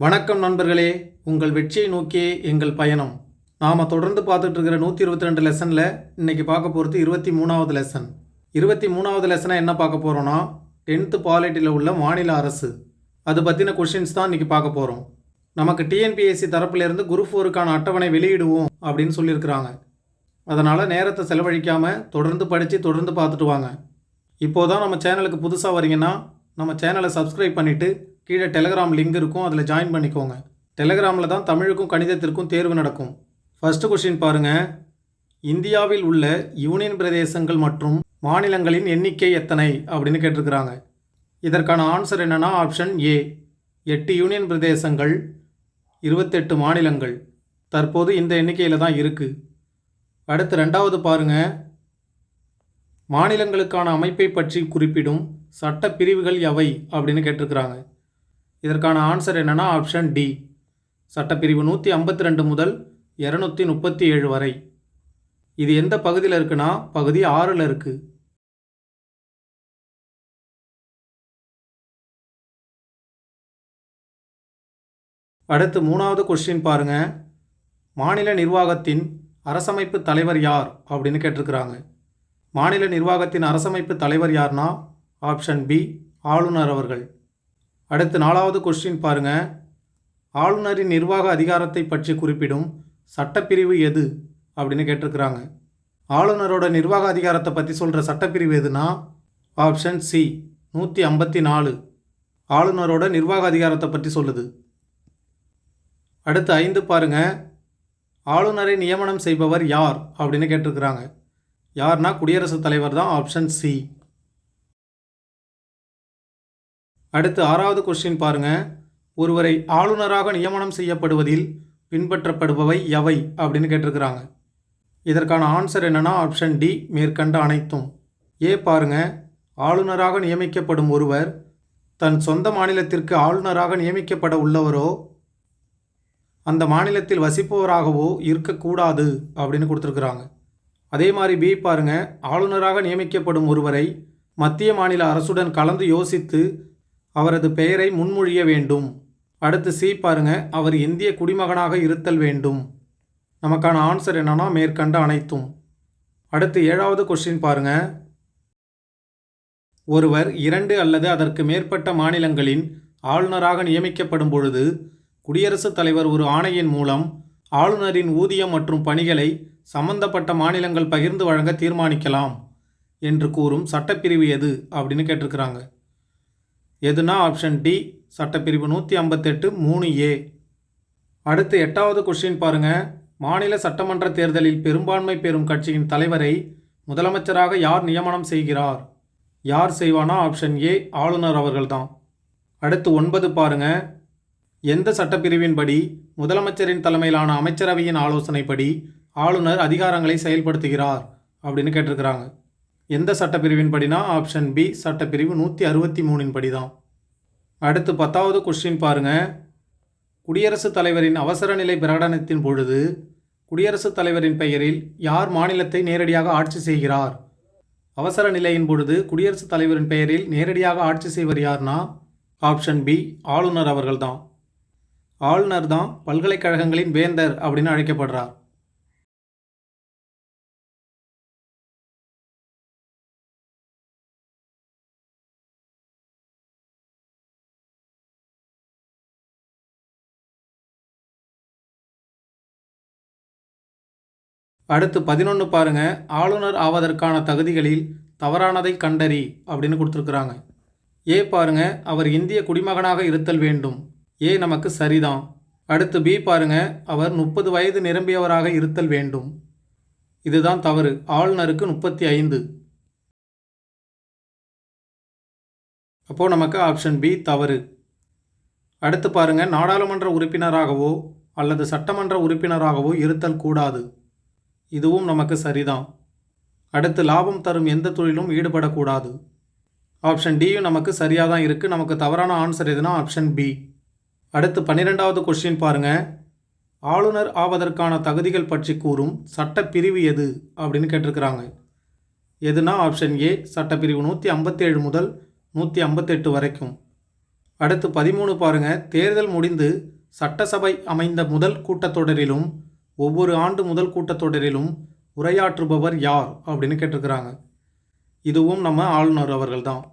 வணக்கம் நண்பர்களே. உங்கள் வெற்றியை நோக்கியே எங்கள் பயணம். நாம் தொடர்ந்து பார்த்துட்டு இருக்கிற நூற்றி இருபத்தி ரெண்டு லெசனில் இன்றைக்கி பார்க்க போகிறது இருபத்தி மூணாவது லெசன் இருபத்தி மூணாவது லெசனை என்ன பார்க்க போகிறோன்னா டென்த்து பாலிட்டியில் உள்ள மாநில அரசு. அது பற்றின கொஷின்ஸ் தான் இன்றைக்கி பார்க்க போகிறோம் நமக்கு டிஎன்பிஎஸ்சி தரப்பிலிருந்து குரூப் ஃபோருக்கான அட்டவணை வெளியிடுவோம் அப்படின்னு சொல்லியிருக்கிறாங்க. அதனால் நேரத்தை செலவழிக்காமல் தொடர்ந்து படித்து தொடர்ந்து பார்த்துட்டு வாங்க. இப்போதான் நம்ம சேனலுக்கு புதுசாக வரீங்கன்னா நம்ம சேனலை சப்ஸ்கிரைப் பண்ணிவிட்டு கீழே டெலகிராம் லிங்க் இருக்கும் அதில் ஜாயின் பண்ணிக்கோங்க. டெலகிராமில் தான் தமிழுக்கும் கணிதத்திற்கும் தேர்வு நடக்கும். ஃபஸ்ட்டு கொஷின் பாருங்கள் இந்தியாவில் உள்ள யூனியன் பிரதேசங்கள் மற்றும் மாநிலங்களின் எண்ணிக்கை எத்தனை? அப்படின்னு கேட்டிருக்கிறாங்க. இதற்கான ஆன்சர் என்னன்னா ஆப்ஷன் ஏ எட்டு யூனியன் பிரதேசங்கள் இருபத்தெட்டு மாநிலங்கள். தற்போது இந்த எண்ணிக்கையில் தான் இருக்குது அடுத்து ரெண்டாவது பாருங்கள் மாநிலங்களுக்கான அமைப்பை பற்றி குறிப்பிடும் சட்ட பிரிவுகள் எவை? அப்படின்னு கேட்டிருக்கிறாங்க. இதற்கான ஆன்சர் என்னென்னா ஆப்ஷன் டி சட்டப்பிரிவு நூற்றி ஐம்பத்தி ரெண்டு முதல் இரநூத்தி முப்பத்தி ஏழு வரை. இது எந்த பகுதியில் இருக்குன்னா பகுதி ஆறில் இருக்கு. அடுத்து மூணாவது கொஸ்டின் பாருங்க. மாநில நிர்வாகத்தின் அரசமைப்பு தலைவர் யார் அப்படின்னு கேட்டிருக்கிறாங்க. மாநில நிர்வாகத்தின் அரசமைப்பு தலைவர் யார்னா ஆப்ஷன் பி ஆளுநர் அவர்கள். அடுத்து நாலாவது கொஸ்டின் பாருங்க. ஆளுநரின் நிர்வாக அதிகாரத்தை பற்றி குறிப்பிடும் சட்டப்பிரிவு எது? அப்படின்னு கேட்டிருக்கிறாங்க. ஆளுநரோட நிர்வாக அதிகாரத்தை பற்றி சொல்கிற சட்டப்பிரிவு எதுனா ஆப்ஷன் சி நூற்றி ஐம்பத்தி நாலு. ஆளுநரோட நிர்வாக அதிகாரத்தை பற்றி சொல்லுது. அடுத்து ஐந்து பாருங்க. ஆளுநரை நியமனம் செய்பவர் யார்? அப்படின்னு கேட்டிருக்கிறாங்க. யார்னா குடியரசுத் தலைவர் தான் ஆப்ஷன் சி அடுத்து ஆறாவது கொஸ்டின் பாருங்க. ஒருவரை ஆளுநராக நியமனம் செய்யப்படுவதில் பின்பற்றப்படுபவை எவை அப்படின்னு கேட்டிருக்கிறாங்க. இதற்கான ஆன்சர் என்னன்னா ஆப்ஷன் டி மேற்கண்ட அனைத்தும். ஏ பாருங்க. ஆளுநராக நியமிக்கப்படும் ஒருவர் தன் சொந்த மாநிலத்திற்கு ஆளுநராக நியமிக்கப்பட உள்ளவரோ அந்த மாநிலத்தில் வசிப்பவராகவோ இருக்கக்கூடாது அப்படின்னு கொடுத்துருக்குறாங்க. அதே மாதிரி பி பாருங்க. ஆளுநராக நியமிக்கப்படும் ஒருவரை மத்திய மாநில அரசுடன் கலந்து யோசித்து அவரது பெயரை முன்மொழிய வேண்டும். அடுத்து சி பாருங்க அவர் இந்திய குடிமகனாக இருத்தல் வேண்டும். நமக்கான ஆன்சர் என்னன்னா மேற்கண்ட அனைத்தும். அடுத்து ஏழாவது கொஸ்டின் பாருங்க. ஒருவர் இரண்டு அல்லது அதற்கு மேற்பட்ட மாநிலங்களின் ஆளுநராக நியமிக்கப்படும் பொழுது குடியரசுத் தலைவர் ஒரு ஆணையின் மூலம் ஆளுநரின் ஊதியம் மற்றும் பணிகளை சம்பந்தப்பட்ட மாநிலங்கள் பகிர்ந்து வழங்க தீர்மானிக்கலாம் என்று கூறும் சட்டப்பிரிவு எது அப்படின்னு கேட்டிருக்கிறாங்க. எதுனா ஆப்ஷன் டி சட்டப்பிரிவு நூற்றி ஐம்பத்தெட்டு மூணு ஏ அடுத்து எட்டாவது கொஸ்டின் பாருங்க. மாநில சட்டமன்ற தேர்தலில் பெரும்பான்மை பெறும் கட்சியின் தலைவரை முதலமைச்சராக யார் நியமனம் செய்கிறார்? யார் செய்வானா? ஆப்ஷன் ஏ ஆளுநர் அவர்கள்தான். அடுத்து ஒன்பது பாருங்க. எந்த சட்டப்பிரிவின்படி முதலமைச்சரின் தலைமையிலான அமைச்சரவையின் ஆலோசனைப்படி ஆளுநர் அதிகாரங்களை செயல்படுத்துகிறார்? அப்படின்னு கேட்டிருக்கிறாங்க. எந்த சட்டப்பிரிவின் படினா ஆப்ஷன் பி சட்டப்பிரிவு நூற்றி அறுபத்தி மூணின் படி தான் அடுத்து பத்தாவது கொஸ்டின் பாருங்க. குடியரசுத் தலைவரின் அவசர நிலை பிரகடனத்தின் பொழுது குடியரசுத் தலைவரின் பெயரில் யார் மாநிலத்தை நேரடியாக ஆட்சி செய்கிறார்? அவசர நிலையின் பொழுது குடியரசுத் தலைவரின் பெயரில் நேரடியாக ஆட்சி செய்வர் யார்னா? ஆப்ஷன் பி ஆளுநர் அவர்கள்தான். ஆளுநர் தான் பல்கலைக்கழகங்களின் வேந்தர் அப்படின்னு அழைக்கப்படுறார். அடுத்து பதினொன்று பாருங்க. ஆளுநர் ஆவதற்கான தகுதிகளில் தவறானதை கண்டறி அப்படின்னு கொடுத்துருக்குறாங்க. ஏ பாருங்க அவர் இந்திய குடிமகனாக இருத்தல் வேண்டும். ஏ நமக்கு சரிதான். அடுத்து பி பாருங்க அவர் முப்பது வயது நிரம்பியவராக இருத்தல் வேண்டும். இதுதான் தவறு. ஆளுநருக்கு முப்பத்தி ஐந்து. அப்போது நமக்கு ஆப்ஷன் பி தவறு. அடுத்து பாருங்கள் நாடாளுமன்ற உறுப்பினராகவோ அல்லது சட்டமன்ற உறுப்பினராகவோ இருத்தல் கூடாது. இதுவும் நமக்கு சரிதான். அடுத்து லாபம் தரும் எந்த தொழிலும் ஈடுபடக்கூடாது. ஆப்ஷன் டியும் நமக்கு சரியாக தான் இருக்குது நமக்கு தவறான ஆன்சர் எதுனா ஆப்ஷன் பி அடுத்து பன்னிரெண்டாவது கொஸ்டின் பாருங்கள் ஆளுநர் ஆவதற்கான தகுதிகள் பற்றி கூறும் சட்டப்பிரிவு எது? அப்படின்னு கேட்டிருக்கிறாங்க. எதுனா ஆப்ஷன் ஏ சட்டப்பிரிவு நூற்றி ஐம்பத்தேழு முதல் நூற்றி ஐம்பத்தெட்டு வரைக்கும். அடுத்து பதிமூணு பாருங்கள் தேர்தல் முடிந்து சட்டசபை அமைந்த முதல் கூட்டத்தொடரிலும் ஒவ்வொரு ஆண்டு முதல் கூட்டத்தொடரிலும் உரையாற்றுபவர் யார் அப்படின்னு கேட்டிருக்கிறாங்க. இதுவும் நம்ம ஆளுநர் அவர்கள் தான்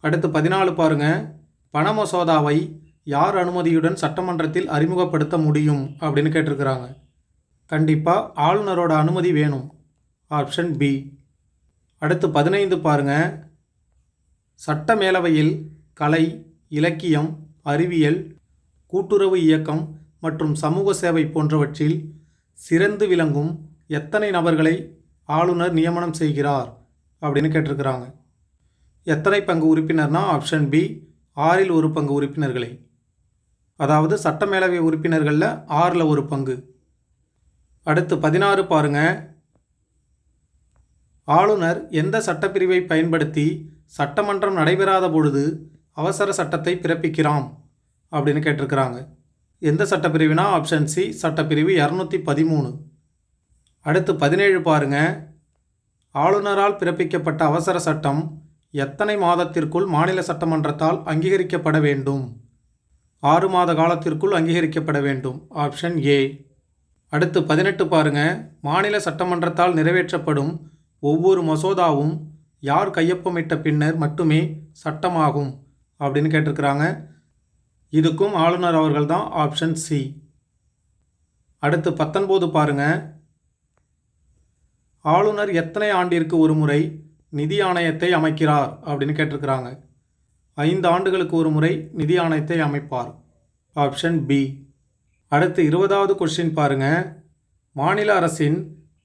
அடுத்து பதினாலு பாருங்க. பண மசோதாவை யார் அனுமதியுடன் சட்டமன்றத்தில் அறிமுகப்படுத்த முடியும் அப்படின்னு கேட்டிருக்கிறாங்க. கண்டிப்பாக ஆளுநரோட அனுமதி வேணும். Option B. அடுத்து பதினைந்து பாருங்க. சட்ட மேலவையில் கலை இலக்கியம் அறிவியல் கூட்டுறவு இயக்கம் மற்றும் சமூக சேவை போன்றவற்றில் சிறந்து விளங்கும் எத்தனை நபர்களை ஆளுநர் நியமனம் செய்கிறார் அப்படின்னு கேட்டிருக்கிறாங்க. எத்தனை பங்கு உறுப்பினர்னா ஆப்ஷன் பி ஆறில் ஒரு பங்கு உறுப்பினர்களை. அதாவது சட்டமேலவை உறுப்பினர்களில் ஆறில் ஒரு பங்கு. அடுத்து பதினாறு பாருங்க. ஆளுநர் எந்த சட்டப்பிரிவை பயன்படுத்தி சட்டமன்றம் நடைபெறாத பொழுது அவசர சட்டத்தை பிறப்பிக்கிறாம்? அப்படின்னு கேட்டிருக்கிறாங்க. எந்த சட்டப்பிரிவுனா ஆப்ஷன் சி சட்டப்பிரிவு இரநூத்தி பதிமூணு. அடுத்து பதினேழு பாருங்க. ஆளுநரால் பிறப்பிக்கப்பட்ட அவசர சட்டம் எத்தனை மாதத்திற்குள் மாநில சட்டமன்றத்தால் அங்கீகரிக்கப்பட வேண்டும்? ஆறு மாத காலத்திற்குள் அங்கீகரிக்கப்பட வேண்டும். ஆப்ஷன் ஏ அடுத்து பதினெட்டு பாருங்க. மாநில சட்டமன்றத்தால் நிறைவேற்றப்படும் ஒவ்வொரு மசோதாவும் யார் கையொப்பமிட்ட பின்னர் மட்டுமே சட்டமாகும் அப்படின்னு கேட்டிருக்கிறாங்க. இதுக்கும் ஆளுநர் அவர்கள் தான் ஆப்ஷன் சி அடுத்து பத்தொன்பது பாருங்க. ஆளுநர் எத்தனை ஆண்டிற்கு ஒரு முறை நிதி ஆணையத்தை அமைக்கிறார் அப்படின்னு கேட்டிருக்கிறாங்க. ஐந்து ஆண்டுகளுக்கு ஒரு முறை நிதி ஆணையத்தை அமைப்பார். ஆப்ஷன் பி அடுத்து இருபதாவது கொஸ்டின் பாருங்க. மாநில அரசின்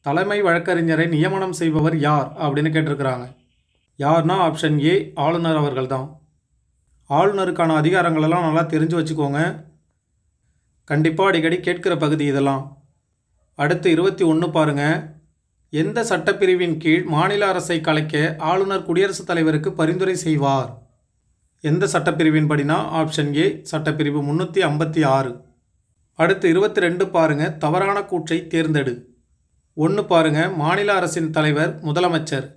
தலைமை வழக்கறிஞரை நியமனம் செய்பவர் யார் அப்படின்னு கேட்டிருக்கிறாங்க. யார்னா ஆப்ஷன் ஏ ஆளுநர் அவர்கள் தான் ஆளுநருக்கான அதிகாரங்களெல்லாம் நல்லா தெரிஞ்சு வச்சுக்கோங்க. கண்டிப்பாக அடிக்கடி கேட்கிற பகுதி இதெல்லாம். அடுத்து இருபத்தி ஒன்று பாருங்கள் எந்த சட்டப்பிரிவின் கீழ் மாநில அரசை கலைக்க ஆளுநர் குடியரசுத் தலைவருக்கு பரிந்துரை செய்வார்? எந்த சட்டப்பிரிவின் படினா ஆப்ஷன் ஏ சட்டப்பிரிவு முந்நூற்றி ஐம்பத்தி ஆறு. அடுத்து இருபத்தி ரெண்டு பாருங்கள் தவறான கூற்றை தேர்ந்தெடு. ஒன்று பாருங்கள் மாநில அரசின் தலைவர் முதலமைச்சர்.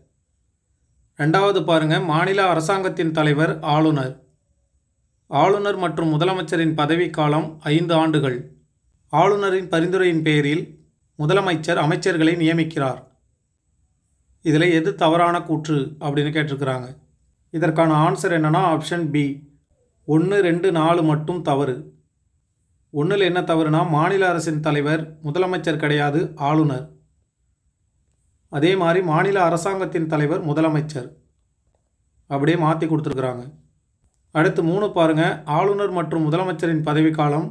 ரெண்டாவது பாருங்கள் மாநில அரசாங்கத்தின் தலைவர் ஆளுநர். ஆளுநர் மற்றும் முதலமைச்சரின் பதவிக்காலம் ஐந்து ஆண்டுகள். ஆளுநரின் பரிந்துரையின் பேரில் முதலமைச்சர் அமைச்சர்களை நியமிக்கிறார். இதில் எது தவறான கூற்று அப்படின்னு கேட்டிருக்கிறாங்க. இதற்கான ஆன்சர் என்னென்னா ஆப்ஷன் பி. ஒன்று ரெண்டு நாலு மட்டும் தவறு. ஒன்றில் என்ன தவறுனா மாநில அரசின் தலைவர் முதலமைச்சர் கிடையாது ஆளுநர். அதே மாதிரி மாநில அரசாங்கத்தின் தலைவர் முதலமைச்சர். அப்படியே மாற்றி கொடுத்துருக்குறாங்க. அடுத்து மூணு பாருங்கள் ஆளுநர் மற்றும் முதலமைச்சரின் பதவிக்காலம்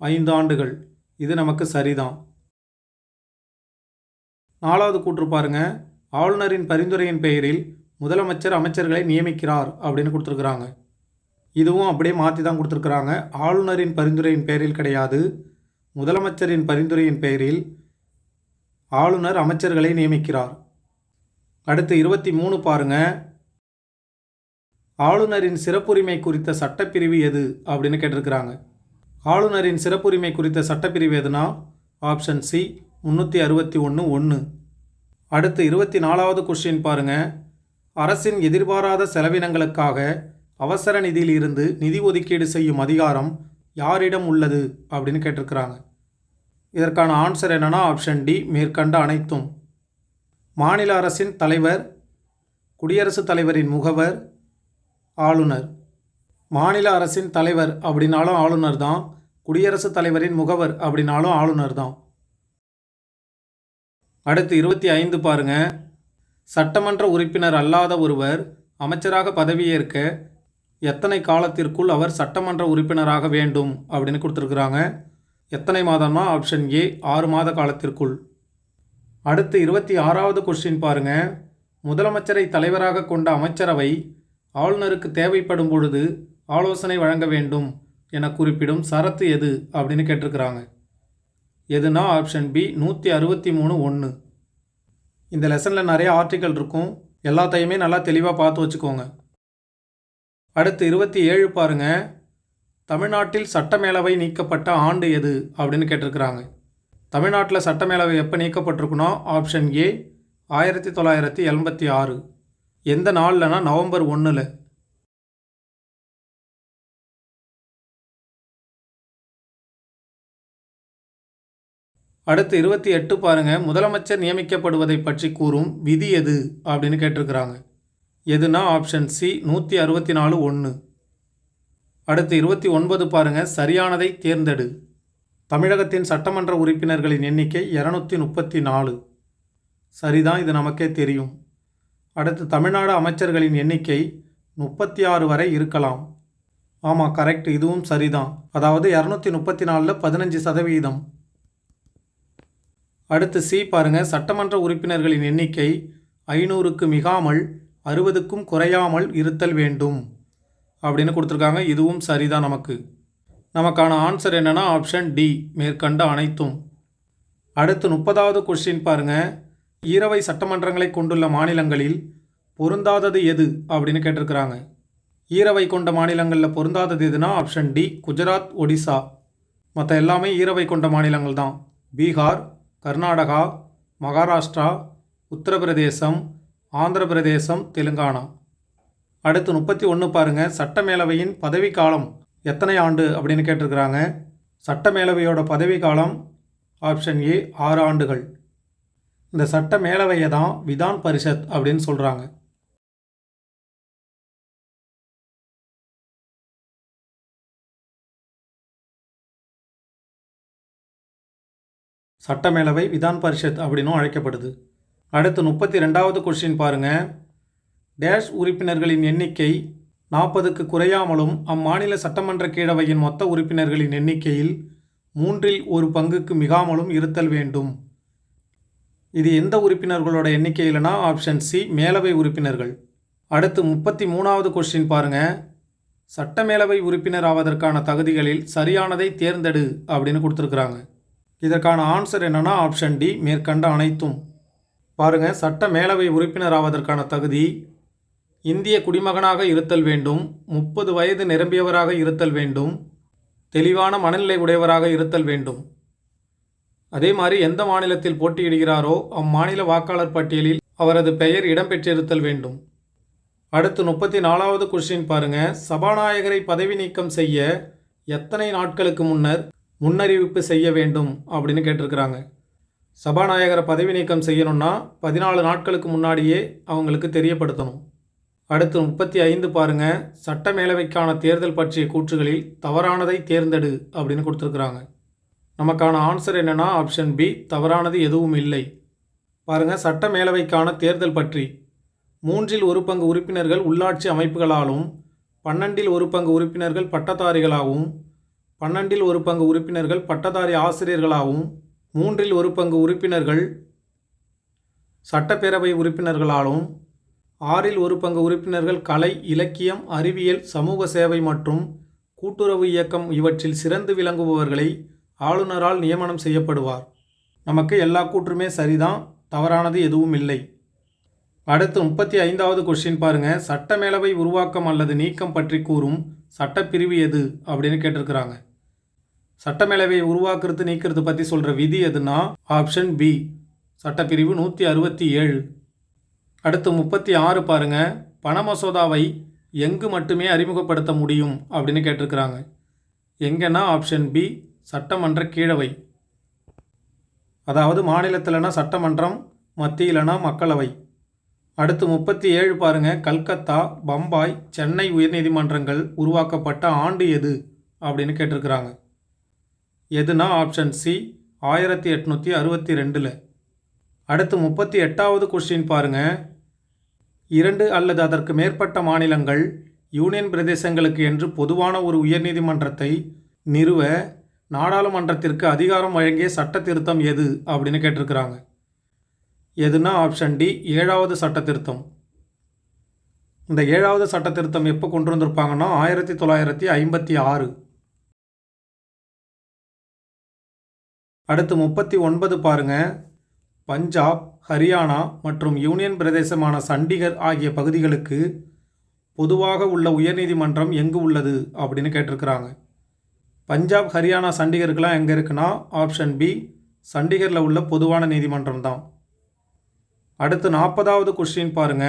ஐந்து ஆண்டுகள். இது நமக்கு சரிதான். நாலாவது கூற்று பாருங்க. ஆளுநரின் பரிந்துரையின் பெயரில் முதலமைச்சர் அமைச்சர்களை நியமிக்கிறார் அப்படின்னு கொடுத்துருக்குறாங்க. இதுவும் அப்படியே மாற்றி தான் கொடுத்துருக்குறாங்க. ஆளுநரின் பரிந்துரையின் பெயரில் கிடையாது. முதலமைச்சரின் பரிந்துரையின் பெயரில் ஆளுநர் அமைச்சர்களை நியமிக்கிறார். அடுத்து இருபத்தி மூணு பாருங்கள் ஆளுநரின் சிறப்புரிமை குறித்த சட்டப்பிரிவு எது அப்படின்னு கேட்டிருக்கிறாங்க. ஆளுநரின் சிறப்புரிமை குறித்த சட்டப்பிரிவு எதுனா? ஆப்ஷன் சி முந்நூற்றி அறுபத்தி ஒன்று ஒன்று அடுத்து இருபத்தி நாலாவது கொஸ்டின் பாருங்க. அரசின் எதிர்பாராத செலவினங்களுக்காக அவசர நிதியிலிருந்து நிதி ஒதுக்கீடு செய்யும் அதிகாரம் யாரிடம் உள்ளது அப்படின்னு கேட்டிருக்கிறாங்க. இதற்கான ஆன்சர் என்னன்னா ஆப்ஷன் டி மேற்கண்ட அனைத்தும். மாநில அரசின் தலைவர் குடியரசுத் தலைவரின் முகவர் ஆளுநர். மாநில அரசின் தலைவர் அப்படின்னாலும் ஆளுநர் தான். குடியரசுத் தலைவரின் முகவர் அப்படின்னாலும் ஆளுநர் தான். அடுத்து இருபத்தி ஐந்து பாருங்க. சட்டமன்ற உறுப்பினர் அல்லாத ஒருவர் அமைச்சராக பதவியேற்க எத்தனை காலத்திற்குள் அவர் சட்டமன்ற உறுப்பினராக வேண்டும் அப்படின்னு கொடுத்துருக்குறாங்க. எத்தனை மாதம்னா ஆப்ஷன் ஏ ஆறு மாத காலத்திற்குள். அடுத்து இருபத்தி ஆறாவது கொஸ்டின் பாருங்க. முதலமைச்சரை தலைவராக கொண்ட அமைச்சரவை ஆளுநருக்கு தேவைப்படும் பொழுது ஆலோசனை வழங்க வேண்டும் என குறிப்பிடும் சரத்து எது அப்படின்னு கேட்டிருக்கிறாங்க. எதுனா ஆப்ஷன் பி நூற்றி அறுபத்தி மூணு ஒன்று இந்த லெசனில் நிறைய ஆர்டிக்கல் இருக்கும். எல்லாத்தையுமே நல்லா தெளிவாக பார்த்து வச்சுக்கோங்க. அடுத்து இருபத்தி ஏழு பாருங்கள் தமிழ்நாட்டில் சட்டமேலவை நீக்கப்பட்ட ஆண்டு எது அப்படின்னு கேட்டிருக்கிறாங்க. தமிழ்நாட்டில் சட்டமேலவை எப்போ நீக்கப்பட்டிருக்குன்னா ஆப்ஷன் ஏ ஆயிரத்தி தொள்ளாயிரத்தி எண்பத்தி ஆறு. எந்த நாள்லனா நவம்பர் ஒன்றில் அடுத்து இருபத்தி எட்டு பாருங்கள் முதலமைச்சர் நியமிக்கப்படுவதை பற்றி கூறும் விதி எது? அப்படின்னு கேட்டிருக்கிறாங்க. எதுனா ஆப்ஷன் சி நூற்றி அறுபத்தி நாலு ஒன்று அடுத்து இருபத்தி ஒன்பது பாருங்கள் சரியானதை தேர்ந்தெடு. தமிழகத்தின் சட்டமன்ற உறுப்பினர்களின் எண்ணிக்கை இரநூத்தி முப்பத்தி நாலு சரிதான் இது நமக்கே தெரியும். அடுத்து தமிழ்நாடு அமைச்சர்களின் எண்ணிக்கை முப்பத்தி ஆறு வரை இருக்கலாம். ஆமாம் கரெக்ட் இதுவும் சரிதான். அதாவது இரநூத்தி முப்பத்தி நாலில் பதினஞ்சு சதவீதம். அடுத்து சி பாருங்கள் சட்டமன்ற உறுப்பினர்களின் எண்ணிக்கை ஐநூறுக்கு மிகாமல் அறுபதுக்கும் குறையாமல் இருத்தல் வேண்டும் அப்படின்னு கொடுத்துருக்காங்க. இதுவும் சரிதான் நமக்கு. நமக்கான ஆன்சர் என்னென்னா ஆப்ஷன் டி மேற்கண்ட அனைத்தும். அடுத்து முப்பதாவது கொஸ்டின் பாருங்கள் ஈரவை சட்டமன்றங்களை கொண்டுள்ள மாநிலங்களில் பொருந்தாதது எது அப்படின்னு கேட்டிருக்கிறாங்க. ஈரவை கொண்ட மாநிலங்களில் பொருந்தாதது எதுனா ஆப்ஷன் டி குஜராத் ஒடிசா. மற்ற எல்லாமே ஈரவை கொண்ட மாநிலங்கள் தான். பீகார் கர்நாடகா மகாராஷ்டிரா உத்தரப்பிரதேசம் ஆந்திர பிரதேசம் தெலுங்கானா. அடுத்து முப்பத்தி ஒன்று பாருங்கள் சட்டமேலவையின் பதவிக்காலம் எத்தனை ஆண்டு அப்படின்னு கேட்டிருக்கிறாங்க. சட்டமேலவையோட பதவிக்காலம் ஆப்ஷன் ஏ ஆறு ஆண்டுகள். இந்த சட்ட மேலவையை தான் விதான் பரிஷத் அப்படின்னு சொல்கிறாங்க சட்டமேலவை விதான் பரிஷத் அப்படின்னும் அழைக்கப்படுது. அடுத்து முப்பத்தி ரெண்டாவது கொஸ்டின் பாருங்கள் டேஷ் உறுப்பினர்களின் எண்ணிக்கை நாற்பதுக்கு குறையாமலும் அம்மாநில சட்டமன்ற கீழவையின் மொத்த உறுப்பினர்களின் எண்ணிக்கையில் மூன்றில் ஒரு பங்குக்கு மிகாமலும் இருத்தல் வேண்டும். இது எந்த உறுப்பினர்களோட எண்ணிக்கையிலனா ஆப்ஷன் சி மேலவை உறுப்பினர்கள். அடுத்து முப்பத்தி மூணாவது கொஸ்டின் பாருங்க. சட்டமேலவை உறுப்பினர் ஆவதற்கான தகுதிகளில் சரியானதை தேர்ந்தெடு அப்படின்னு கொடுத்துருக்குறாங்க. இதற்கான ஆன்சர் என்னன்னா ஆப்ஷன் டி மேற்கண்ட அனைத்தும். பாருங்க சட்ட மேலவை உறுப்பினர் ஆவதற்கான தகுதி இந்திய குடிமகனாக இருத்தல் வேண்டும் முப்பது வயது நிரம்பியவராக இருத்தல் வேண்டும் தெளிவான மனநிலை உடையவராக இருத்தல் வேண்டும். அதே மாதிரி எந்த மாநிலத்தில் போட்டியிடுகிறாரோ அம்மாநில வாக்காளர் பட்டியலில் அவரது பெயர் இடம்பெற்றிருத்தல் வேண்டும். அடுத்து முப்பத்தி நாலாவது கொஸ்டின் பாருங்க. சபாநாயகரை பதவி நீக்கம் செய்ய எத்தனை நாட்களுக்கு முன்னர் முன்னறிவிப்பு செய்ய வேண்டும் அப்படின்னு கேட்டிருக்கிறாங்க. சபாநாயகரை பதவி நீக்கம் செய்யணும்னா பதினாலு நாட்களுக்கு முன்னாடியே அவங்களுக்கு தெரியப்படுத்தணும். அடுத்து முப்பத்தி ஐந்து பாருங்க. சட்ட மேலவைக்கான தேர்தல் பற்றிய கூற்றுகளில் தவறானதை தேர்ந்தெடு அப்படின்னு கொடுத்துருக்குறாங்க. நமக்கான ஆன்சர் என்னென்னா ஆப்ஷன் பி தவறானது எதுவும் இல்லை. பாருங்க சட்ட மேலவைக்கான தேர்தல் பற்றி. மூன்றில் ஒரு பங்கு உறுப்பினர்கள் உள்ளாட்சி அமைப்புகளாலும் பன்னெண்டில் ஒரு பங்கு உறுப்பினர்கள் பட்டதாரிகளாகவும் பன்னெண்டில் ஒரு பங்கு உறுப்பினர்கள் பட்டதாரி ஆசிரியர்களாகவும் மூன்றில் ஒரு பங்கு உறுப்பினர்கள் சட்டப்பேரவை உறுப்பினர்களாலும் ஆறில் ஒரு பங்கு உறுப்பினர்கள் கலை இலக்கியம் அறிவியல் சமூக சேவை மற்றும் கூட்டுறவு இயக்கம் இவற்றில் சிறந்து விளங்குபவர்களை ஆளுநரால் நியமனம் செய்யப்படுவார். நமக்கு எல்லா கூற்றுமே சரிதான் தவறானது எதுவும் இல்லை. அடுத்து முப்பத்தி ஐந்தாவது கொஸ்டின் பாருங்க. சட்டமேலவை உருவாக்கம் அல்லது நீக்கம் பற்றி கூறும் சட்டப்பிரிவு எது அப்படின்னு கேட்டிருக்கிறாங்க. சட்டமேலவை உருவாக்குறது நீக்கிறது பற்றி சொல்கிற விதி எதுனா ஆப்ஷன் பி சட்டப்பிரிவு நூற்றி அறுபத்தி ஏழு. அடுத்து முப்பத்தி ஆறு பாருங்க. பண மசோதாவை எங்கு மட்டுமே அறிமுகப்படுத்த முடியும் அப்படின்னு கேட்டிருக்கிறாங்க. எங்கன்னா ஆப்ஷன் பி சட்டமன்ற கீழவை. அதாவது மாநிலத்திலனா சட்டமன்றம் மத்தியிலனா மக்களவை. அடுத்து முப்பத்தி ஏழு பாருங்கள் கல்கத்தா பம்பாய் சென்னை உயர்நீதிமன்றங்கள் உருவாக்கப்பட்ட ஆண்டு எது? அப்படின்னு கேட்டிருக்கிறாங்க. எதுனா ஆப்ஷன் சி ஆயிரத்தி எட்நூற்றி அறுபத்தி ரெண்டில் அடுத்து முப்பத்தி எட்டாவது கொஸ்டின் பாருங்கள் இரண்டு அல்லது அதற்கு மேற்பட்ட மாநிலங்கள் யூனியன் பிரதேசங்களுக்கு என்று பொதுவான ஒரு உயர்நீதிமன்றத்தை நிறுவ நாடாளுமன்றத்திற்கு அதிகாரம் வழங்கிய சட்ட திருத்தம் எது? அப்படின்னு கேட்டிருக்கிறாங்க. எதுனா ஆப்ஷன் டி ஏழாவது சட்ட திருத்தம் இந்த ஏழாவது சட்ட திருத்தம் எப்போ கொண்டு வந்திருப்பாங்கன்னா ஆயிரத்தி தொள்ளாயிரத்தி ஐம்பத்தி ஆறு. அடுத்து முப்பத்தி ஒன்பது பாருங்க. பஞ்சாப் ஹரியானா மற்றும் யூனியன் பிரதேசமான சண்டிகர் ஆகிய பகுதிகளுக்கு பொதுவாக உள்ள உயர்நீதிமன்றம் எங்கு உள்ளது? அப்படின்னு கேட்டிருக்கிறாங்க. பஞ்சாப் ஹரியானா சண்டிகருக்கெலாம் எங்கே இருக்குன்னா ஆப்ஷன் பி சண்டிகரில் உள்ள பொதுவான நீதிமன்றம் தான். அடுத்து நாற்பதாவது கொஸ்டின் பாருங்க.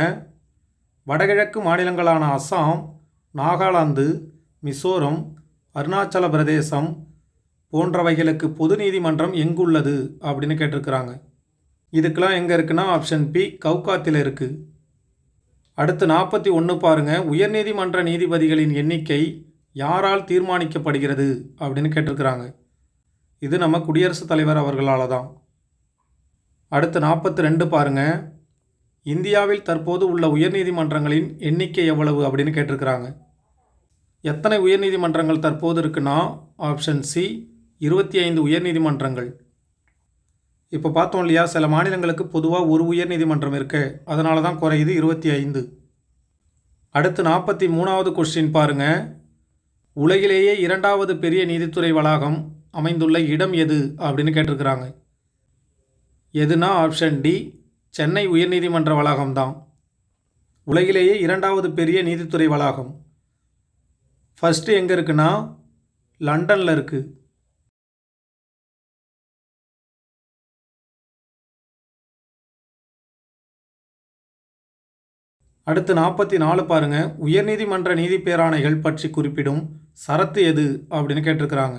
வடகிழக்கு மாநிலங்களான அஸ்ஸாம் நாகாலாந்து மிசோரம் அருணாச்சல பிரதேசம் போன்றவைகளுக்கு பொது நீதிமன்றம் எங்குள்ளது அப்படின்னு கேட்டிருக்கிறாங்க. இதுக்கெலாம் எங்கே இருக்குன்னா ஆப்ஷன் பி கவுகாத்தில் இருக்குது அடுத்து நாற்பத்தி ஒன்று பாருங்கள் உயர்நீதிமன்ற நீதிபதிகளின் எண்ணிக்கை யாரால் தீர்மானிக்கப்படுகிறது அப்படின்னு கேட்டிருக்கிறாங்க. இது நம்ம குடியரசுத் தலைவர் அவர்களால் தான் அடுத்து நாற்பத்தி ரெண்டு பாருங்கள் இந்தியாவில் தற்போது உள்ள உயர்நீதிமன்றங்களின் எண்ணிக்கை எவ்வளவு அப்படின்னு கேட்டிருக்கிறாங்க. எத்தனை உயர்நீதிமன்றங்கள் தற்போது இருக்குன்னா ஆப்ஷன் சி இருபத்தி ஐந்து உயர்நீதிமன்றங்கள். இப்போ பார்த்தோம் இல்லையா சில மாநிலங்களுக்கு பொதுவாக ஒரு உயர்நீதிமன்றம் இருக்கு அதனால தான் குறையுது இருபத்தி ஐந்து அடுத்து நாற்பத்தி மூணாவது கொஸ்டின் பாருங்கள் உலகிலேயே இரண்டாவது பெரிய நீதித்துறை வளாகம் அமைந்துள்ள இடம் எது அப்படின்னு கேட்டிருக்கிறாங்க. எதுனா ஆப்ஷன் டி சென்னை உயர்நீதிமன்ற வளாகம்தான் உலகிலேயே இரண்டாவது பெரிய நீதித்துறை வளாகம். ஃபஸ்ட்டு எங்கே இருக்குன்னா லண்டனில் இருக்குது அடுத்து நாற்பத்தி நாலு பாருங்க. உயர்நீதிமன்ற நீதி பேராணைகள் பற்றி குறிப்பிடும் சரத்து எது அப்படின்னு கேட்டிருக்கிறாங்க.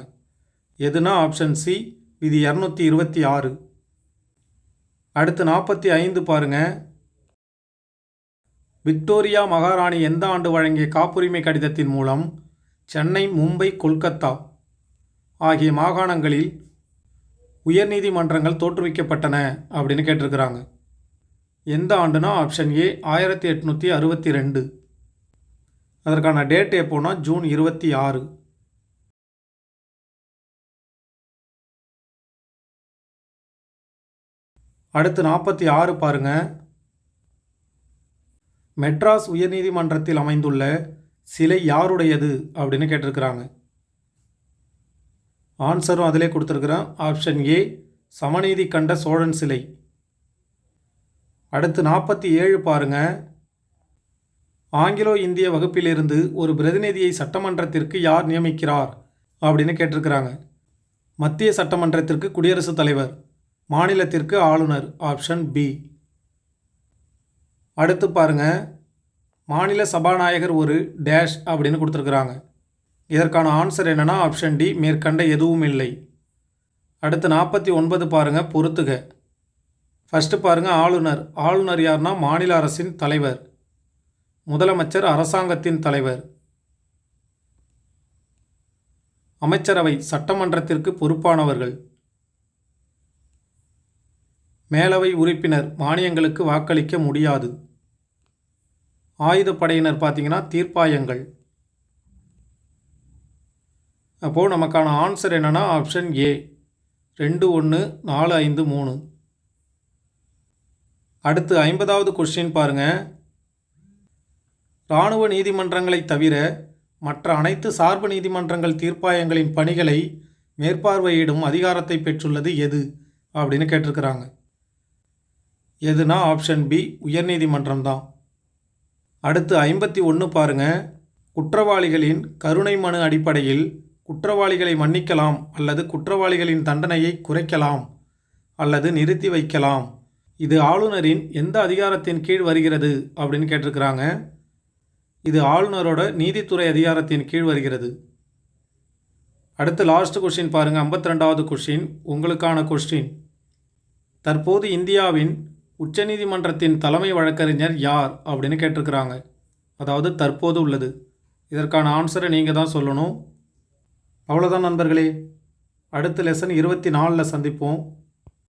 எதுனா ஆப்ஷன் சி விதி இரநூத்தி இருபத்தி ஆறு. அடுத்து நாற்பத்தி ஐந்து பாருங்க. விக்டோரியா மகாராணி எந்த ஆண்டு வழங்கிய காப்புரிமை கடிதத்தின் மூலம் சென்னை மும்பை கொல்கத்தா ஆகிய மாகாணங்களில் உயர்நீதிமன்றங்கள் தோற்றுவிக்கப்பட்டன அப்படின்னு கேட்டிருக்கிறாங்க. எந்த ஆண்டுனா ஆப்ஷன் ஏ ஆயிரத்தி எட்நூற்றி அறுபத்தி ரெண்டு. அதற்கான டேட் எப்போனா ஜூன் இருபத்தி ஆறு. அடுத்து நாற்பத்தி ஆறு பாருங்க. மெட்ராஸ் உயர்நீதிமன்றத்தில் அமைந்துள்ள சிலை யாருடையது அப்படின்னு கேட்டிருக்கிறாங்க. ஆன்சரும் அதிலே கொடுத்துருக்குறேன். ஆப்ஷன் ஏ சமநீதி கண்ட சோழன் சிலை. அடுத்து நாற்பத்தி ஏழு பாருங்க. ஆங்கிலோ இந்திய வகுப்பிலிருந்து ஒரு பிரதிநிதியை சட்டமன்றத்திற்கு யார் நியமிக்கிறார் அப்படின்னு கேட்டிருக்கிறாங்க. மத்திய சட்டமன்றத்திற்கு குடியரசுத் தலைவர் மாநிலத்திற்கு ஆளுநர் ஆப்ஷன் பி. அடுத்து பாருங்க மாநில சபாநாயகர் ஒரு டேஷ் அப்படின்னு கொடுத்துருக்குறாங்க. இதற்கான ஆன்சர் என்னென்னா ஆப்ஷன் டி மேற்கண்ட எதுவும் இல்லை. அடுத்து நாற்பத்தி ஒன்பது பாருங்கள் பொறுத்துக. ஃபஸ்ட்டு பாருங்கள் ஆளுநர். ஆளுநர் யார்னா மாநில அரசின் தலைவர். முதலமைச்சர் அரசாங்கத்தின் தலைவர். அமைச்சரவை சட்டமன்றத்திற்கு பொறுப்பானவர்கள். மேலவை உறுப்பினர் மானியங்களுக்கு வாக்களிக்க முடியாது. ஆயுதப்படையினர் பார்த்திங்கன்னா தீர்ப்பாயங்கள். அப்போது நமக்கான ஆன்சர் என்னென்னா ஆப்ஷன் ஏ ரெண்டு ஒன்று நாலு ஐந்து மூணு. அடுத்து ஐம்பதாவது கொஸ்டின் பாருங்க. இராணுவ நீதிமன்றங்களை தவிர மற்ற அனைத்து சார்பு நீதிமன்றங்கள் தீர்ப்பாயங்களின் பணிகளை மேற்பார்வையிடும் அதிகாரத்தை பெற்றுள்ளது எது? அப்படின்னு கேட்டிருக்கிறாங்க. எதுனா ஆப்ஷன் பி உயர்நீதிமன்றம் தான். அடுத்து ஐம்பத்தி ஒன்று பாருங்க. குற்றவாளிகளின் கருணை மனு அடிப்படையில் குற்றவாளிகளை மன்னிக்கலாம் அல்லது குற்றவாளிகளின் தண்டனையை குறைக்கலாம் அல்லது நிறுத்தி வைக்கலாம். இது ஆளுநரின் எந்த அதிகாரத்தின் கீழ் வருகிறது அப்படின்னு கேட்டிருக்கிறாங்க. இது ஆளுநரோட நீதித்துறை அதிகாரத்தின் கீழ் வருகிறது. அடுத்து லாஸ்ட் கொஷின் பாருங்கள் ஐம்பத்தி ரெண்டாவது கொஷின் உங்களுக்கான கொஸ்டின் தற்போது இந்தியாவின் உச்சநீதிமன்றத்தின் தலைமை வழக்கறிஞர் யார் அப்படின்னு கேட்டிருக்கிறாங்க. அதாவது தற்போது உள்ளது. இதற்கான ஆன்சரை நீங்கள் தான் சொல்லணும். அவ்வளோதான் நண்பர்களே. அடுத்த லெசன் இருபத்தி நாலில் சந்திப்போம்.